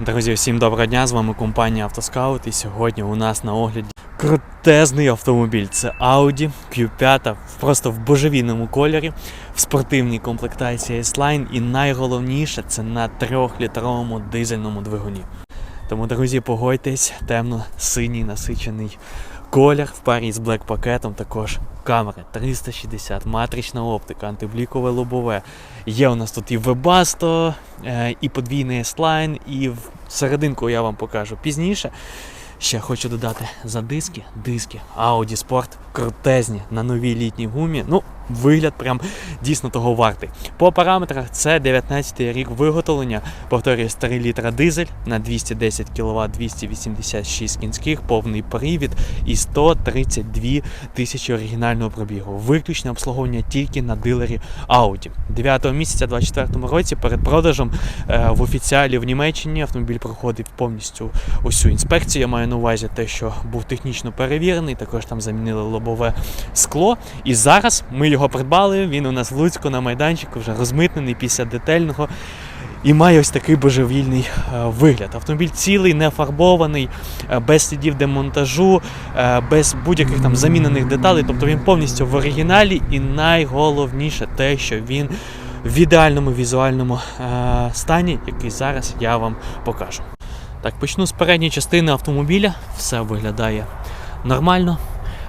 Друзі, всім доброго дня! З вами компанія Автоскаут. І сьогодні у нас на огляді крутезний автомобіль. Це Audi Q5 просто в божевільному кольорі, в спортивній комплектації S-Line. І найголовніше це на 3-літровому дизельному двигуні. Тому, друзі, погодьтесь, темно-синій насичений колір в парі з блек пакетом. Також камери 360, матрична оптика, антиблікове лобове. Є у нас тут і Webasto, е, і подвійний S-Line, і в серединку я вам покажу пізніше. Ще хочу додати за диски, диски Audi Sport крутезні на новій літній гумі. Ну, вигляд прям дійсно того вартий. По параметрах це 19 рік виготовлення. Повторюю, 3 літра дизель на 210 кВт, 286 кінських, повний привід і 132 тисячі оригінального пробігу. Виключне обслуговування тільки на дилері Audi. 9 місяця 2024 році перед продажем е, в офіціалі в Німеччині автомобіль проходив повністю усю інспекцію. Я маю на увазі те, що був технічно перевірений, також там замінили лобове скло. І зараз ми його придбали. Він у нас в Луцьку на майданчику вже розмитнений після детального. І має ось такий божевільний е, вигляд. Автомобіль цілий, не фарбований, е, без слідів демонтажу, е, без будь-яких там замінених деталей. Тобто він повністю в оригіналі, і найголовніше те, що він в ідеальному візуальному стані, який зараз я вам покажу. Так, почну з передньої частини автомобіля. Все виглядає нормально.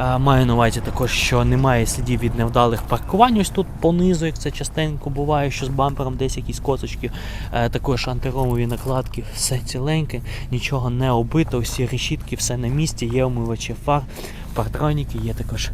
Маю на увазі також, що немає слідів від невдалих паркувань. Ось тут понизу, як це частенько буває, що з бампером десь якісь косочки. Е, Також антиромові накладки, все ціленьке, нічого не оббито, всі решітки, все на місці, є омивачі фар, партроніки, є також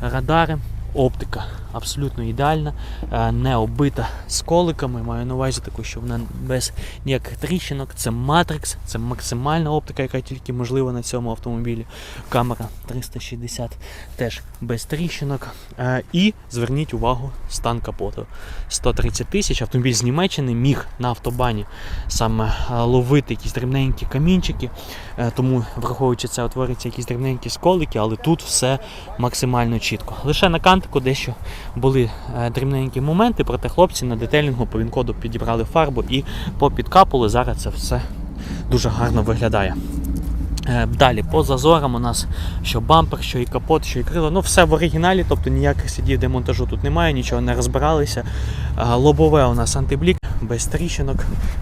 радари. Оптика абсолютно ідеальна, е, не оббита сколиками. Маю на увазі таку, що вона без ніяких тріщинок. Це Matrix, це максимальна оптика, яка тільки можлива на цьому автомобілі. Камера 360 теж без тріщинок. Е, І зверніть увагу, стан капоту. 130 тисяч. Автомобіль з Німеччини міг на автобані саме е, ловити якісь дрібненькі камінчики. Тому, враховуючи це, утворюються якісь дрібненькі сколики, але тут все максимально чітко. Лише на кантику дещо були е, дрібненькі моменти, проте хлопці на детелінгу по вінкоду підібрали фарбу і попідкапали. Зараз це все дуже гарно виглядає. Е, Далі по зазорам у нас що бампер, що і капот, що і крило. Ну все в оригіналі, тобто ніяких слідів демонтажу тут немає, нічого не розбиралися. Е, Лобове у нас антиблік, без тріщинок,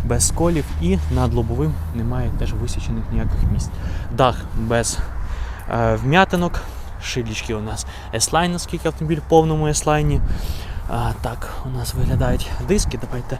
без сколів і над лобовим немає теж висічених ніяких місць. Дах без вм'ятинок, шилічки у нас S-Line, оскільки автомобіль в повному S-Line. Так, у нас виглядають диски. Давайте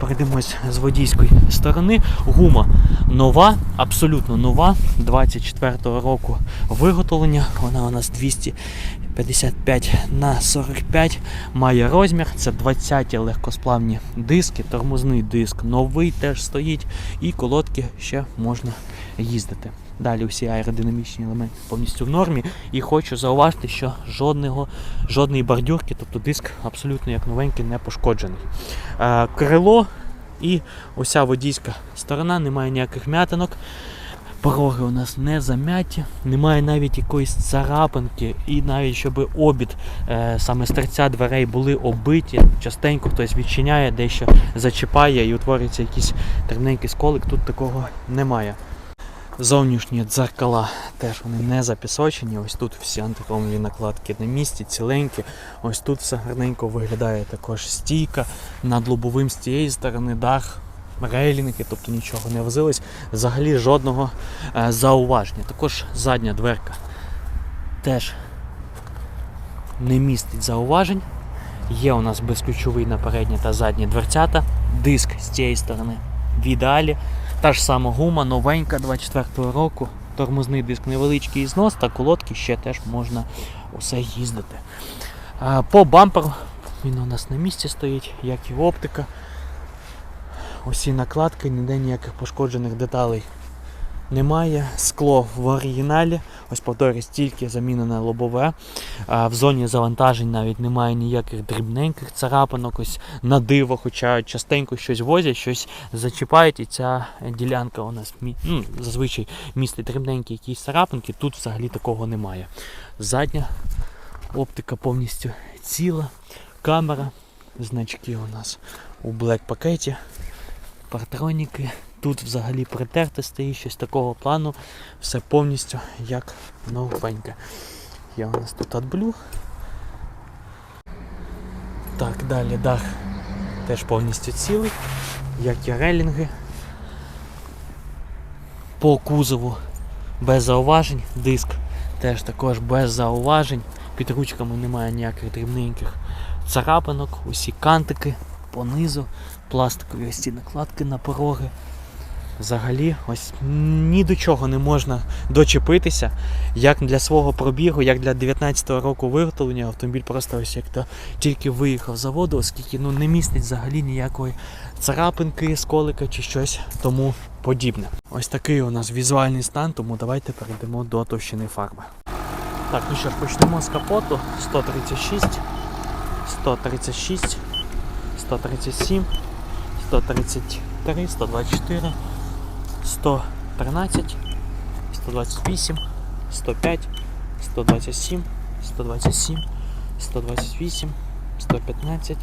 перейдемось з водійської сторони. Гума нова, абсолютно нова, 24-го року виготовлення. Вона у нас 255 на 45 має розмір. Це 20-ті легкосплавні диски, тормозний диск новий теж стоїть, і колодки ще можна їздити. Далі всі аеродинамічні елементи повністю в нормі. І хочу зауважити, що жодного, жодної бордюрки, тобто диск абсолютно як новенький, не пошкоджений. Е, крило і ося водійська сторона, немає ніяких м'ятинок. Пороги у нас не зам'яті, немає навіть якоїсь царапинки, і навіть щоб обід е, саме з торця дверей були оббиті, частенько хтось відчиняє, дещо зачіпає і утворюється якийсь дрібненький сколик, тут такого немає. Зовнішні дзеркала теж вони не запісочені. Ось тут всі антихромові накладки на місці, ціленькі. Ось тут все гарненько виглядає також стійка. Над лобовим з цієї сторони дах, рейлінги, тобто нічого не возилось. Взагалі жодного е, зауваження. Також задня дверка теж не містить зауважень. Є у нас безключовий на передні та задні дверцята, диск з цієї сторони в ідеалі. Та ж сама гума, новенька 24-го року. Тормозний диск невеличкий знос та колодки ще теж можна усе їздити. По бамперу він у нас на місці стоїть, як і оптика. Усі накладки, ніде ніяких пошкоджених деталей немає. Скло в оригіналі. Ось повторюсь, тільки замінене лобове. В зоні завантажень навіть немає ніяких дрібненьких царапинок. Ось на диво, хоча частенько щось возять, щось зачіпають, і ця ділянка у нас ну, зазвичай містить дрібненькі якісь царапинки. Тут взагалі такого немає. Задня оптика повністю ціла. Камера, значки у нас у блек пакеті, партроніки, Тут взагалі притерте стоїть щось такого плану. Все повністю як новеньке. Є у нас тут AdBlue. Так, далі дах теж повністю цілий, як і релінги. По кузову без зауважень, диск теж також без зауважень. Під ручками немає ніяких дрібненьких царапинок, усі кантики понизу, пластикові ці накладки на пороги. Взагалі, ось ні до чого не можна дочепитися. Як для свого пробігу, як для 19-го року виготовлення, автомобіль просто ось як то тільки виїхав з заводу, оскільки ну, не містить взагалі ніякої царапинки, сколика чи щось тому подібне. Ось такий у нас візуальний стан, тому давайте перейдемо до товщини фарби. Так, ну що ж, почнемо з капоту 136, 136, 137, 133, 124, 113, 128, 105, 127, 127, 128, 115,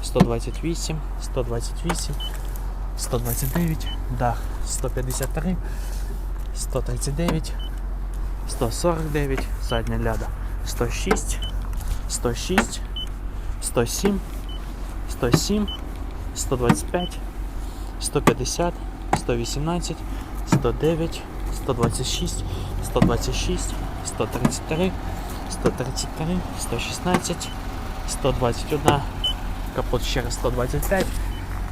128, 128, 129, дах 153, 139, 149, задня ляда 106, 106, 107, 107, 125, 150, 118, 109, 126, 126, 133, 133, 116, 121, капот ще раз 125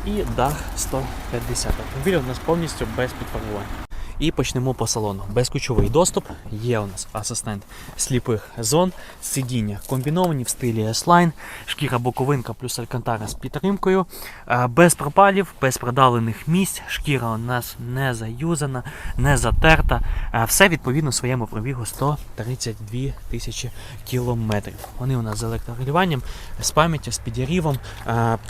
і дах 150. Автомобіль у нас повністю без підфарбувань. І почнемо по салону. Безключовий доступ. Є у нас асистент сліпих зон, сидіння комбіновані в стилі S-Line, шкіра боковинка плюс алькантара з підтримкою, без пропалів, без продавлених місць. Шкіра у нас не заюзана, не затерта. Все відповідно своєму пробігу 132 тисячі кілометрів. Вони у нас з електрорегулюванням, з пам'яттю, з підірівом.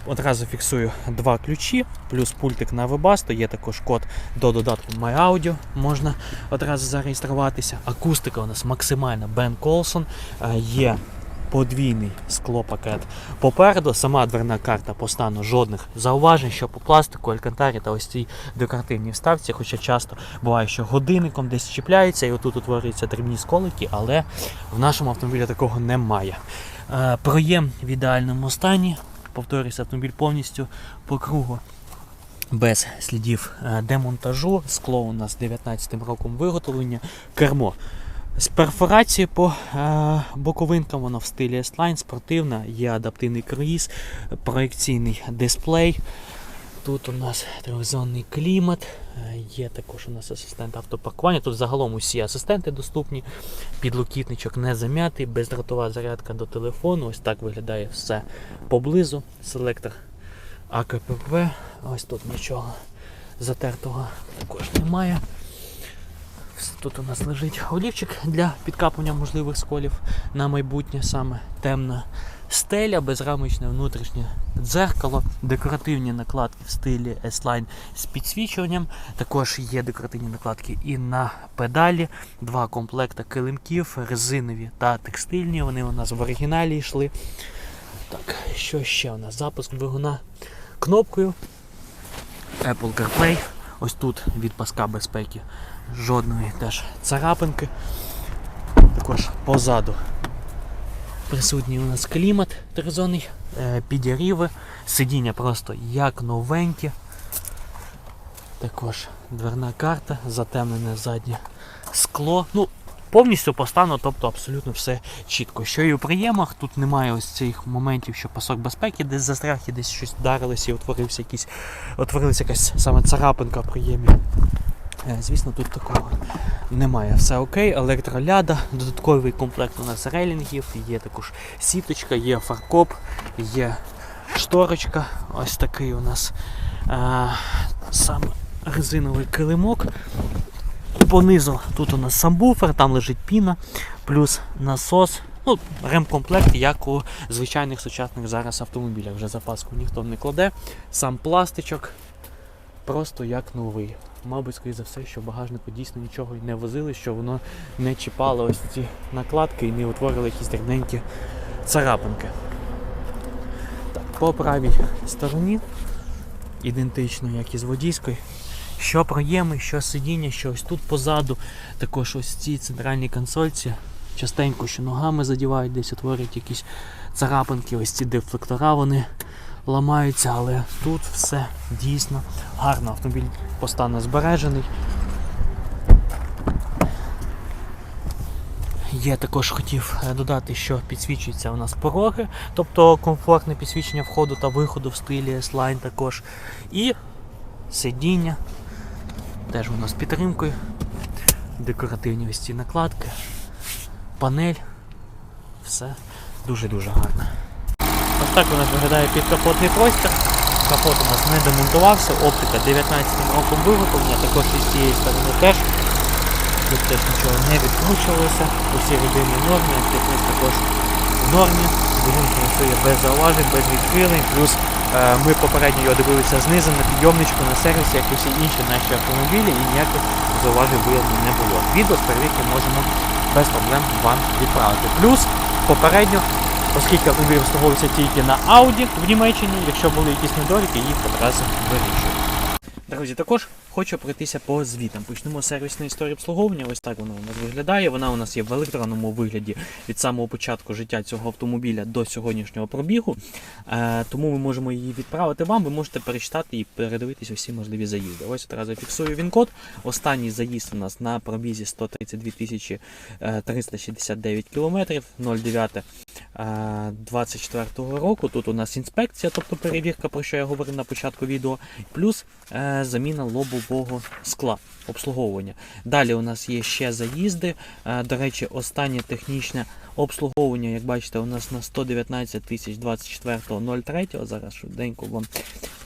Одразу фіксую два ключі, плюс пультик на Webasto. Є також код до додатку MyAudio. Можна одразу зареєструватися. Акустика у нас максимальна Бен Колсон. Е, Є подвійний склопакет попереду. Сама дверна карта по стану жодних зауважень, що по пластику, алькантарі та ось цій декоративній вставці. Хоча часто буває, що годинником десь чіпляється і отут утворюються дрібні сколики, але в нашому автомобілі такого немає. Е, Проєм в ідеальному стані. Повторюся, автомобіль повністю по кругу без слідів е, демонтажу. Скло у нас 19 роком виготовлення. Кермо з перфорацією по е, боковинкам, воно в стилі S-Line, спортивна, є адаптивний круїз, проекційний дисплей. Тут у нас трьохзонний клімат, е, є також у нас асистент автопаркування. Тут загалом усі асистенти доступні. Підлокітничок не зам'ятий, бездротова зарядка до телефону. Ось так виглядає все поблизу. Селектор АКПП. Ось тут нічого затертого також немає. Тут у нас лежить олівчик для підкапування можливих сколів на майбутнє, саме темна стеля, безрамочне внутрішнє дзеркало, декоративні накладки в стилі S-Line з підсвічуванням. Також є декоративні накладки і на педалі, два комплекти килимків, резинові та текстильні. Вони у нас в оригіналі йшли. Так, що ще у нас? Запуск двигуна кнопкою. Apple CarPlay. Ось тут від паска безпеки жодної теж царапинки. Також позаду присутній у нас клімат тризонний, е, сидіння просто як новенькі. Також дверна карта, затемнене заднє скло. Ну, повністю по стану, тобто абсолютно все чітко. Що і у приємах, тут немає ось цих моментів, що пасок безпеки десь застряг і десь щось вдарилося і утворився якийсь, утворилася якась саме царапинка в приємі. Е, Звісно, тут такого немає. Все окей, електроляда, додатковий комплект у нас рейлінгів, є також сіточка, є фаркоп, є шторочка. Ось такий у нас е, саме резиновий килимок. Понизу тут у нас самбуфер, там лежить піна, плюс насос. Ну, ремкомплект, як у звичайних сучасних зараз автомобілях. Вже запаску ніхто не кладе. Сам пластичок просто як новий. Мабуть, скоріше за все, що в багажнику дійсно нічого й не возили, що воно не чіпало ось ці накладки і не утворили якісь дрібненькі царапинки. Так, по правій стороні, ідентично як і з водійської, Що проєми, що сидіння, що ось тут позаду. Також ось ці центральні консольці. Частенько, що ногами задівають, десь утворюють якісь царапинки, ось ці дефлектора вони ламаються, але тут все дійсно гарно. Автомобіль по стану збережений. Є також хотів е, додати, що підсвічуються у нас пороги, тобто комфортне підсвічення входу та виходу в стилі S-Line також. І сидіння теж воно з підтримкою, декоративні ось ці накладки, панель, все дуже-дуже гарно. Ось так у нас виглядає підкапотний простір. Капот у нас не демонтувався, оптика 19 роком виготовлення, також із цієї сторони теж. Тут теж нічого не відкручувалося, усі рідини в нормі, також в нормі, двигун працює без зауважень, без відхилень, плюс ми попередньо його дивилися знизу на підйомничку, на сервісі, як і всі інші наші автомобілі, і ніяких зауважень виявлено не було. Відео з перевірки можемо без проблем вам відправити. Плюс попередньо, оскільки автомобіль встановився тільки на Audi в Німеччині, якщо були якісь недоліки, їх одразу вирішують. Друзі, також хочу пройтися по звітам. Почнемо з сервісної історії обслуговування. Ось так вона у нас виглядає. Вона у нас є в електронному вигляді від самого початку життя цього автомобіля до сьогоднішнього пробігу. Е, тому ми можемо її відправити вам. Ви можете перечитати і передивитися всі можливі заїзди. Ось одразу фіксую він-код. Останній заїзд у нас на пробізі 132 е, 369 кілометрів 09 е, 24 року. Тут у нас інспекція, тобто перевірка, про що я говорив на початку відео, плюс е, заміна лобового скла обслуговування. Далі у нас є ще заїзди. Е, До речі, останнє технічне обслуговування, як бачите, у нас на 119 тисяч 24.03. Зараз швиденько вам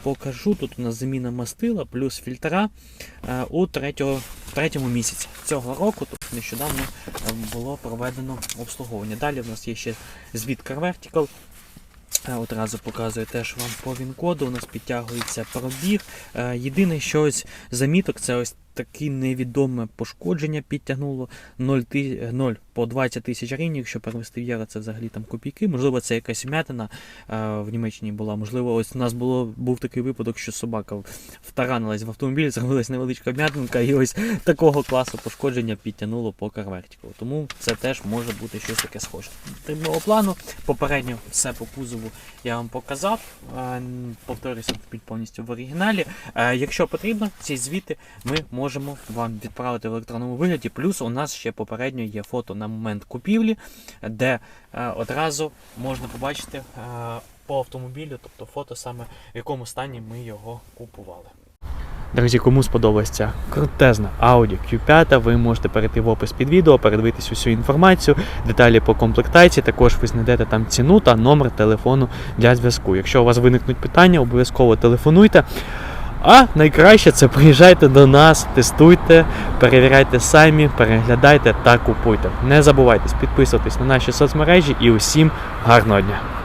покажу. Тут у нас заміна мастила плюс фільтра е, у третього, третьому місяці цього року. Тобто нещодавно е, було проведено обслуговування. Далі у нас є ще Car Vertical. Одразу показую теж вам по він-коду. У нас підтягується пробіг. Єдине, що ось заміток, це ось таке невідоме пошкодження підтягнуло 0, 0 по 20 тисяч гривень. Якщо перевести в євро, це взагалі там копійки. Можливо, це якась м'ятина е, в Німеччині була. Можливо, ось у нас було, був такий випадок, що собака втаранилась в автомобіль, зробилась невеличка м'ятинка, і ось такого класу пошкодження підтягнуло по карвертіку. Тому це теж може бути щось таке схоже. Тримного плану. Попередньо все по кузову я вам показав. Е, Повторюся, повністю в оригіналі. Е, Якщо потрібно, ці звіти ми можемо вам відправити в електронному вигляді. Плюс у нас ще попередньо є фото на момент купівлі, де е, одразу можна побачити е, по автомобілю, тобто фото саме в якому стані ми його купували. Друзі, кому сподобалася ця крутезна Audi Q5, ви можете перейти в опис під відео, передивитись усю інформацію, деталі по комплектації. Також ви знайдете там ціну та номер телефону для зв'язку. Якщо у вас виникнуть питання, обов'язково телефонуйте. А найкраще це приїжджайте до нас, тестуйте, перевіряйте самі, переглядайте та купуйте. Не забувайте підписуватись на наші соцмережі і усім гарного дня!